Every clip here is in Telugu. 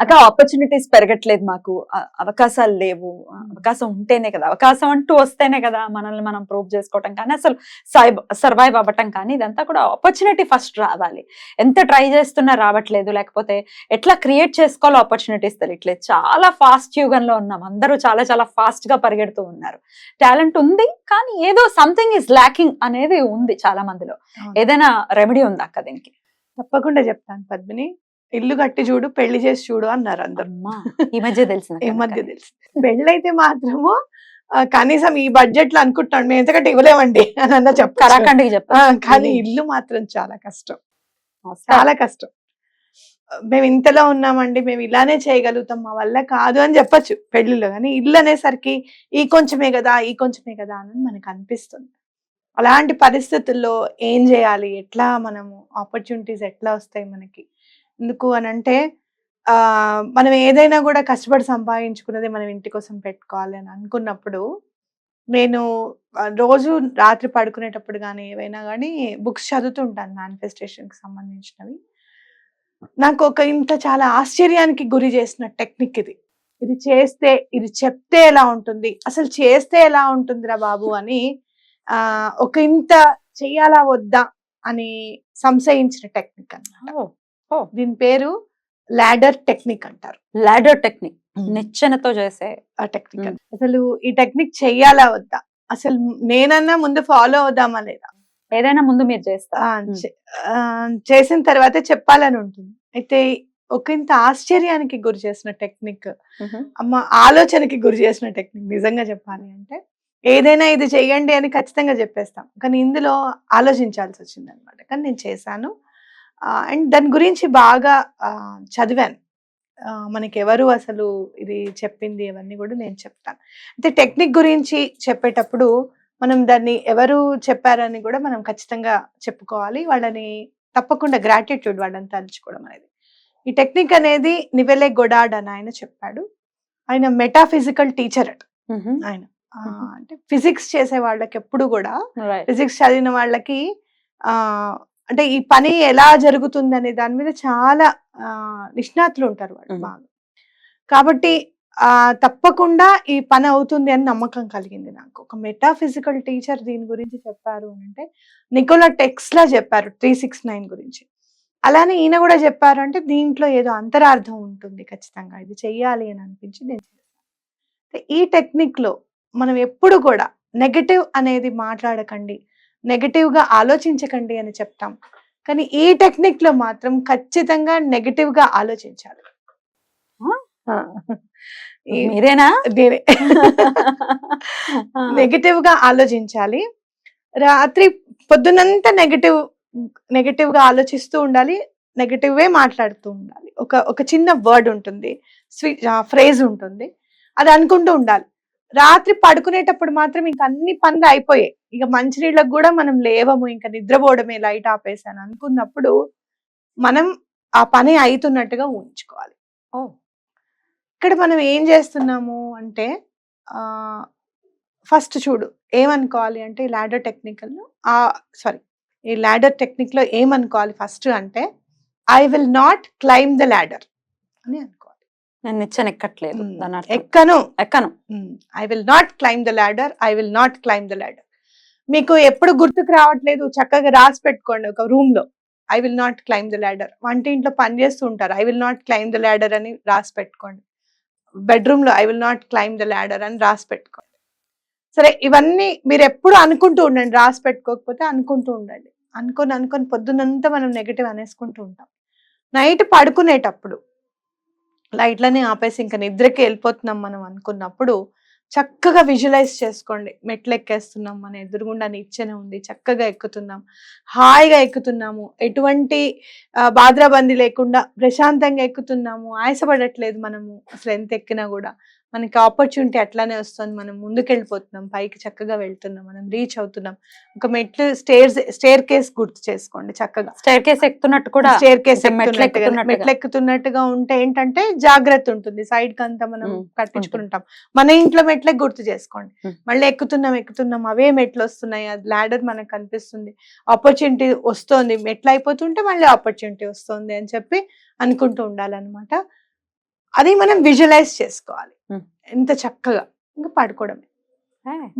అక్క ఆపర్చునిటీస్ పెరగట్లేదు మాకు. అవకాశాలు లేవు. అవకాశం ఉంటేనే కదా. అవకాశం అంటూ వస్తేనే కదా మనల్ని మనం ప్రూవ్ చేసుకోవటం కానీ అసలు సర్వైవ్ అవ్వటం కానీ ఇదంతా కూడా ఆపర్చునిటీ ఫస్ట్ రావాలి. ఎంత ట్రై చేస్తున్నా రావట్లేదు. లేకపోతే ఎట్లా క్రియేట్ చేసుకోవాలో ఆపర్చునిటీస్ తెలియట్లేదు. చాలా ఫాస్ట్ యుగంలో ఉన్నాం. అందరూ చాలా చాలా ఫాస్ట్గా పరిగెడుతూ ఉన్నారు. టాలెంట్ ఉంది కానీ ఏదో సంథింగ్ ఇస్ ల్యాకింగ్ అనేది ఉంది చాలా మందిలో. ఏదైనా రెమెడీ ఉందా అక్క దీనికి? తప్పకుండా చెప్తాను పద్మిని. ఇల్లు కట్టి చూడు పెళ్ళి చేసి చూడు అన్నారు అందరు. ఈ మధ్య తెలిసిన ఈ మధ్య తెలుసు. పెళ్ళైతే మాత్రము కనీసం ఈ బడ్జెట్లో అనుకుంటున్నాను మేము ఎంతకంటే ఇవ్వలేమండి అని అన్న చెప్పాలి కానీ ఇల్లు మాత్రం చాలా కష్టం. చాలా కష్టం. మేము ఇంతలో ఉన్నామండి మేము ఇలానే చేయగలుగుతాం మా వల్ల కాదు అని చెప్పొచ్చు పెళ్ళిలో కానీ ఇల్లు అనేసరికి ఈ కొంచెమే కదా ఈ కొంచెమే కదా అని మనకు అనిపిస్తుంది. అలాంటి పరిస్థితుల్లో ఏం చేయాలి? ఎట్లా మనము ఆపర్చునిటీస్ ఎట్లా వస్తాయి మనకి? ఎందుకు అని అంటే మనం ఏదైనా కూడా కష్టపడి సంపాదించుకున్నది మనం ఇంటి కోసం పెట్టుకోవాలి అని అనుకున్నప్పుడు నేను రోజు రాత్రి పడుకునేటప్పుడు కానీ ఏవైనా కానీ బుక్స్ చదువుతుంటాను మేనిఫెస్టేషన్కి సంబంధించినవి. నాకు ఒక ఇంత చాలా ఆశ్చర్యానికి గురి చేసిన టెక్నిక్ ఇది. ఇది చేస్తే ఇది చెప్తే ఎలా ఉంటుంది? అసలు చేస్తే ఎలా ఉంటుందిరా బాబు అని ఒక ఇంత చెయ్యాలా వద్దా అని సంశయించిన టెక్నిక్ అన్నమాట. దీని పేరు లాడర్ టెక్నిక్ అంటారు. Ladder technique. నిచ్చెనతో చేసే ఆ టెక్నిక్. అసలు ఈ టెక్నిక్ చెయ్యాలా వద్దా? అసలు నేనన్నా ముందు ఫాలో అవుదామా లేదా? ఏదైనా ముందు మీరు ఆ, చేస్తారు చే- ఆ, చేసిన తర్వాత చెప్పాలని ఉంటుంది. అయితే ఒక ఇంత ఆశ్చర్యానికి గురి చేసిన టెక్నిక్ అమ్మ ఆలోచనకి గురి చేసిన టెక్నిక్ నిజంగా చెప్పాలి అంటే ఏదైనా ఇది చెయ్యండి అని ఖచ్చితంగా చెప్పేస్తాం. కానీ ఇందులో ఆలోచించాల్సి వచ్చింది అనమాట కానీ నేను చేశాను. అండ్ దాని గురించి బాగా చదివాను. ఆ, మనకి ఎవరు అసలు ఇది చెప్పింది ఇవన్నీ కూడా నేను చెప్తాను. అయితే టెక్నిక్ గురించి చెప్పేటప్పుడు మనం దాన్ని ఎవరు చెప్పారని కూడా మనం ఖచ్చితంగా చెప్పుకోవాలి. వాళ్ళని తప్పకుండా గ్రాటిట్యూడ్ వాళ్ళని తలుచుకోవడం అనేది. ఈ టెక్నిక్ అనేది నివెలే గొడాడ్ అని ఆయన చెప్పాడు. ఆయన మెటాఫిజికల్ టీచర్ అట. ఆయన. అంటే ఫిజిక్స్ చేసే వాళ్ళకి ఎప్పుడు కూడా. ఫిజిక్స్ చదివిన వాళ్ళకి ఆ అంటే ఈ పని ఎలా జరుగుతుంది అనే దాని మీద చాలా నిష్ణాతులు ఉంటారు వాళ్ళు. బాగా. కాబట్టి ఆ తప్పకుండా ఈ పని అవుతుంది అని నమ్మకం కలిగింది నాకు. ఒక మెటాఫిజికల్ టీచర్ దీని గురించి చెప్పారు అని అంటే నికోలా టెక్స్లా చెప్పారు త్రీ సిక్స్ నైన్ గురించి. అలానే ఈయన కూడా చెప్పారు అంటే దీంట్లో ఏదో అంతరార్థం ఉంటుంది ఖచ్చితంగా. ఇది చెయ్యాలి అని అనిపించి నేను చేశాను. ఈ టెక్నిక్లో మనం ఎప్పుడు కూడా నెగటివ్ అనేది మాట్లాడకండి. నెగటివ్గా ఆలోచించకండి అని చెప్తాం. కానీ ఈ టెక్నిక్లో మాత్రం ఖచ్చితంగా నెగటివ్గా ఆలోచించాలి మీరేనా? నేనే. నెగటివ్గా ఆలోచించాలి. రాత్రి పొద్దునంతా నెగటివ్ నెగటివ్గా ఆలోచిస్తూ ఉండాలి. నెగటివ్ వే మాట్లాడుతూ ఉండాలి. ఒక ఒక చిన్న వర్డ్ ఉంటుంది. స్వీ ఫ్రేజ్ ఉంటుంది. అది అనుకుంటూ ఉండాలి. రాత్రి పడుకునేటప్పుడు మాత్రం ఇంక అన్ని పనులు అయిపోయాయి. ఇక మంచినీళ్ళకు కూడా మనం లేవము ఇంకా నిద్రపోవడమే లైట్ ఆపేసాను అనుకున్నప్పుడు మనం ఆ పని అవుతున్నట్టుగా ఊహించుకోవాలి. ఓ! ఇక్కడ మనం ఏం చేస్తున్నాము అంటే ఫస్ట్ చూడు ఏమనుకోవాలి అంటే ఈ ల్యాడర్ టెక్నికల్ ఆ సారీ ఈ ల్యాడర్ టెక్నిక్లో ఏమనుకోవాలి ఫస్ట్ అంటే I will not climb the ladder అని అనుకోవాలి. నేను నిచ్చెన ఎక్కట్లేదు. ఎక్కను. ఎక్కను. I will not climb the ladder I will not climb the ladder మీకు ఎప్పుడు గుర్తుకు రావట్లేదు చక్కగా రాసి పెట్టుకోండి ఒక రూమ్లో I will not climb the ladder వంటింట్లో పని చేస్తూ ఉంటారు I will not climb the ladder అని రాసి పెట్టుకోండి. బెడ్రూమ్లో I will not climb the ladder అని రాసి పెట్టుకోండి. సరే ఇవన్నీ మీరు ఎప్పుడు అనుకుంటూ ఉండండి రాసి పెట్టుకోకపోతే అనుకుంటూ ఉండండి. అనుకొని అనుకొని పొద్దునంతా మనం నెగిటివ్ అనేసుకుంటూ ఉంటాం. నైట్ పడుకునేటప్పుడు లైట్లనే ఆపేసి ఇంకా నిద్రకి వెళ్ళిపోతున్నాం మనం అనుకున్నప్పుడు చక్కగా విజువలైజ్ చేసుకోండి. మెట్లు ఎక్కేస్తున్నాం మన ఎదురుగుండా నిచ్చెన ఉంది చక్కగా ఎక్కుతున్నాం హాయిగా ఎక్కుతున్నాము ఎటువంటి ఆ, బాద్రాబందీ లేకుండా ప్రశాంతంగా ఎక్కుతున్నాము ఆయాసపడట్లేదు మనము అసలు ఎంత ఎక్కినా కూడా. మనకి ఆపర్చునిటీ అట్లానే వస్తుంది. మనం ముందుకెళ్ళిపోతున్నాం. పైకి చక్కగా వెళ్తున్నాం. మనం రీచ్ అవుతున్నాం. ఒక మెట్లు స్టేర్స్ స్టేర్ కేస్ గుర్తు చేసుకోండి చక్కగా. స్టేర్ కేస్ ఎక్కుతున్నట్టు కూడా స్టేర్ కేస్ మెట్లు ఎక్కుతున్నట్టుగా. ఉంటే ఏంటంటే జాగ్రత్త ఉంటుంది. సైడ్కి అంతా మనం కట్టించుకుంటాం. మన ఇంట్లో మెట్లే గుర్తు చేసుకోండి. మళ్ళీ ఎక్కుతున్నాం ఎక్కుతున్నాం అవే మెట్లు వస్తున్నాయి. అది లాడర్ మనకు కనిపిస్తుంది. ఆపర్చునిటీ వస్తుంది. మెట్లు అయిపోతుంటే మళ్ళీ ఆపర్చునిటీ వస్తుంది అని చెప్పి అనుకుంటూ ఉండాలన్నమాట. అది మనం విజువలైజ్ చేసుకోవాలి. ఎంత చక్కగా. ఇంకా పడుకోవడమే.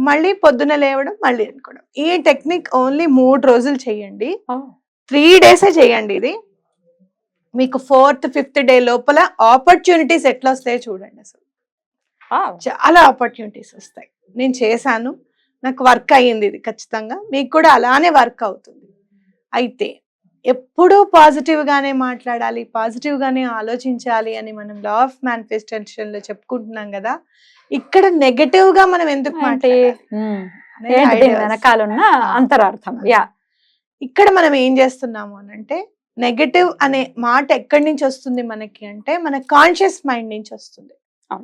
మళ్ళీ పొద్దున లేవడం మళ్ళీ అనుకోవడం ఈ టెక్నిక్ ఓన్లీ మూడు రోజులు చేయండి. త్రీ డేసే చేయండి ఇది. మీకు ఫోర్త్ ఫిఫ్త్ డే లోపల ఆపర్చునిటీస్ ఎట్లా వస్తాయో చూడండి అసలు. చాలా ఆపర్చునిటీస్ వస్తాయి. నేను చేశాను. నాకు వర్క్ అయ్యింది ఇది ఖచ్చితంగా. మీకు కూడా అలానే వర్క్ అవుతుంది. అయితే ఎప్పుడూ పాజిటివ్ గానే మాట్లాడాలి పాజిటివ్ గానే ఆలోచించాలి అని మనం లా ఆఫ్ మేనిఫెస్టేషన్లో చెప్పుకుంటున్నాం కదా ఇక్కడ నెగటివ్గా మనం ఎందుకు. వెనకాలన్న అంతరార్థం? యా. ఇక్కడ మనం ఏం చేస్తున్నాము అని అంటే నెగటివ్ అనే మాట ఎక్కడి నుంచి వస్తుంది మనకి అంటే మన కాన్షియస్ మైండ్ నుంచి వస్తుంది.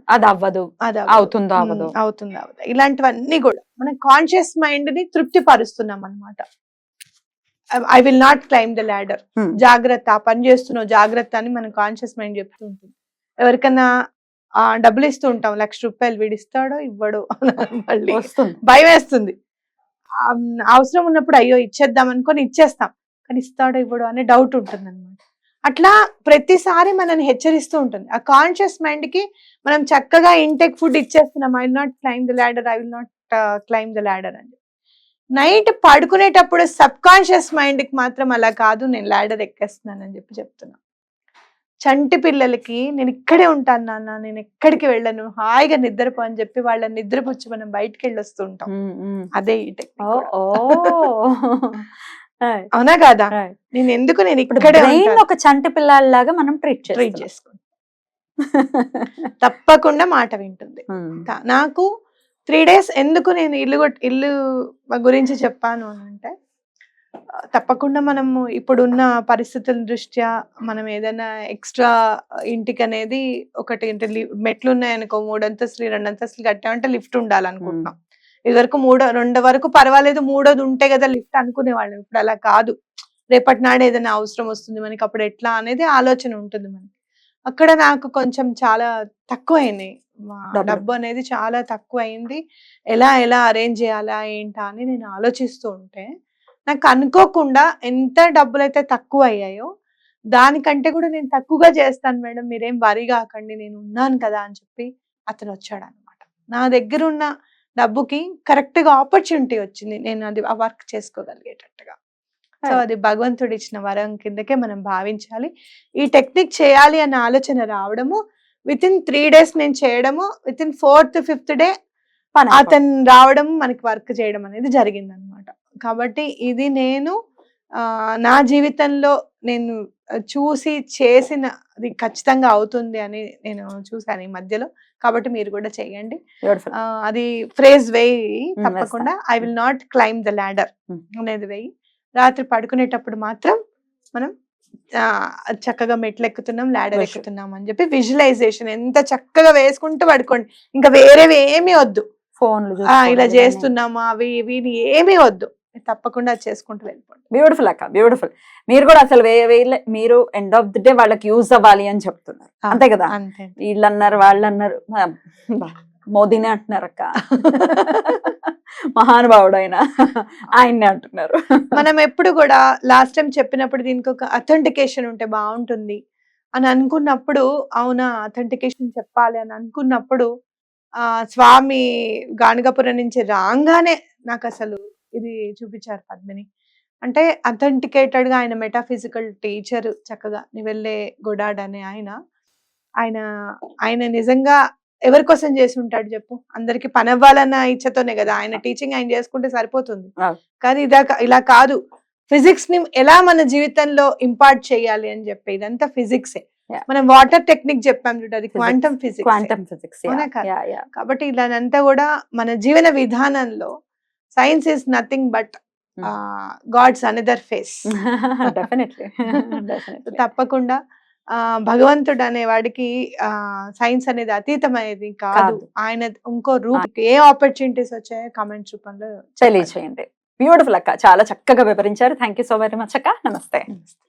అది అవ్వదు. అది అవుతుందో అవ్వదు. అవుతుంది అవుతుంది. ఇలాంటివన్నీ కూడా మన కాన్షియస్ మైండ్ని తృప్తి పరుస్తున్నాం అనమాట I will not climb the ladder. జాగ్రత్త పని చేస్తున్నావు జాగ్రత్త అని మన కాన్షియస్ మైండ్ చెప్తూ ఉంటుంది. ఎవరికన్నా ఆ డబ్బులు ఇస్తూ ఉంటాం లక్ష రూపాయలు వీడు ఇస్తాడో ఇవ్వడో మళ్ళీ భయం వేస్తుంది. ఆ, అవసరం ఉన్నప్పుడు అయ్యో ఇచ్చేద్దాం అనుకొని ఇచ్చేస్తాం. కానీ ఇస్తాడో ఇవ్వడో అనే డౌట్ ఉంటుంది అనమాట అట్లా ప్రతిసారి మనల్ని హెచ్చరిస్తూ ఉంటుంది. ఆ కాన్షియస్ మైండ్కి మనం చక్కగా ఇంటెక్ ఫుడ్ ఇచ్చేస్తున్నాం. I will not climb the ladder I will not climb the ladder అని నైట్ పడుకునేటప్పుడు సబ్ కాన్షియస్ మైండ్కి మాత్రం అలా కాదు నేను ల్యాడర్ ఎక్కేస్తున్నాను అని చెప్పి చెప్తున్నా. చంటి పిల్లలకి నేను ఇక్కడే ఉంటాను నాన్న నేను ఎక్కడికి వెళ్ళను హాయిగా నిద్రపో అని చెప్పి వాళ్ళని నిద్రపుచ్చి మనం బయటికి వెళ్ళి వస్తూ ఉంటాం. అదే ఈ అవునా కాదా. నేను ఎందుకు నేను ఇప్పుడు ఇక్కడే ఒక చంటి పిల్లాడిలాగా మనం ట్రీట్ ట్రీట్ చేస్తాం చేసుకో తప్పకుండా మాట వింటుంది. నాకు త్రీ డేస్ ఎందుకు నేను ఇల్లు ఇల్లు గురించి చెప్పాను అని అంటే తప్పకుండా మనము ఇప్పుడున్న పరిస్థితుల దృష్ట్యా మనం ఏదైనా ఎక్స్ట్రా ఇంటికి అనేది ఒకటి అంటే మెట్లు ఉన్నాయనుకో మూడు అంతస్తులు రెండు అంతస్తులు కట్టామంటే లిఫ్ట్ ఉండాలనుకుంటున్నాం. ఇదివరకు మూడో రెండు వరకు పర్వాలేదు మూడోది ఉంటే కదా లిఫ్ట్ అనుకునేవాళ్ళం. ఇప్పుడు అలా కాదు. రేపటి నాడు ఏదైనా అవసరం వస్తుంది మనకి అప్పుడు ఎట్లా అనేది ఆలోచన ఉంటుంది మనకి. అక్కడ నాకు కొంచెం చాలా తక్కువ అయింది మా డబ్బులు. డబ్బు అనేది చాలా తక్కువ అయింది ఎలా ఎలా అరేంజ్ చేయాలా ఏంటా అని నేను ఆలోచిస్తూ ఉంటే నాకు అనుకోకుండా ఎంత డబ్బులు అయితే తక్కువ అయ్యాయో దానికంటే కూడా నేను తక్కువగా చేస్తాను మేడం. మీరేం వరి కాకండి నేను ఉన్నాను కదా అని చెప్పి అతను వచ్చాడు అనమాట నా దగ్గర ఉన్న డబ్బుకి కరెక్ట్గా ఆపర్చునిటీ వచ్చింది. నేను అది ఆ వర్క్ చేసుకోగలిగేటట్టుగా. సో. అది భగవంతుడు ఇచ్చిన వరం కిందకే మనం భావించాలి. ఈ టెక్నిక్ చేయాలి అన్న ఆలోచన రావడము విత్ ఇన్ త్రీ డేస్ నేను చేయడము within fourth fifth day. అతను రావడం మనకి వర్క్ చేయడం అనేది జరిగింది అనమాట కాబట్టి ఇది నేను నా జీవితంలో నేను చూసి చేసిన అది ఖచ్చితంగా అవుతుంది అని నేను చూశాను ఈ మధ్యలో. కాబట్టి మీరు కూడా చేయండి. అది ఫ్రేజ్ వేయి తప్పకుండా. I will not climb the ladder. అనేది వేయి. రాత్రి పడుకునేటప్పుడు మాత్రం మనం చక్కగా మెట్లు ఎక్కుతున్నాం ల్యాడర్. ఎక్కుతున్నాం అని చెప్పి విజువలైజేషన్ ఎంత చక్కగా వేసుకుంటూ పడుకోండి. ఇంకా వేరేవి ఏమీ వద్దు. ఫోన్లు ఇలా చేస్తున్నామా అవి ఇవి ఏమీ వద్దు. తప్పకుండా చేసుకుంటూ వెళ్ళిపోండి. బ్యూటిఫుల్ అక్క బ్యూటిఫుల్ మీరు కూడా అసలు వే వేలే మీరు ఎండ్ ఆఫ్ ది డే వాళ్ళకి యూజ్ అవ్వాలి అని చెప్తున్నారు. అంతే కదా? వీళ్ళు అన్నారు వాళ్ళు అన్నారు మోదీనే అంటున్నారు అక్క. మహానుభావుడు ఆయన ఆయన్నే అంటున్నారు. మనం ఎప్పుడు కూడా లాస్ట్ టైం చెప్పినప్పుడు దీనికి ఒక అథెంటికేషన్ ఉంటే బాగుంటుంది అని అనుకున్నప్పుడు అవునా అథెంటికేషన్ చెప్పాలి అని అనుకున్నప్పుడు ఆ స్వామి గాణగపురం నుంచి రాగానే నాకు అసలు ఇది చూపించారు పద్మిని. అంటే అథెంటికేటెడ్గా ఆయన మెటాఫిజికల్ టీచర్ చక్కగా నివెల్లే గొడాడ్ అనే ఆయన. ఆయన ఆయన నిజంగా ఎవరి కోసం చేసి ఉంటాడు చెప్పు? అందరికి పని అవ్వాలన్న ఇచ్చతోనే కదా ఆయన టీచింగ్ ఆయన చేసుకుంటే సరిపోతుంది. కానీ ఇదా ఇలా కాదు. ఫిజిక్స్ని ఎలా మన జీవితంలో ఇంపార్ట్ చేయాలి అని చెప్పి ఇదంతా ఫిజిక్సే. మనం వాటర్ టెక్నిక్ చెప్పాం చూడు అది. Quantum physics quantum physics? కాబట్టి ఇలానంతా కూడా మన జీవన విధానంలో science is nothing but. God's another face తప్పకుండా భగవంతుడు అనేవాడికి ఆ సైన్స్ అనేది అతీతమైనది కాదు. ఆయన ఇంకో రూప్ ఏ ఆపర్చునిటీస్ వచ్చాయో కామెంట్స్ రూపంలో తెలియచేయండి. బ్యూటిఫుల్ అక్క. చాలా చక్కగా వివరించారు. Thank you so very much అక్క. నమస్తే.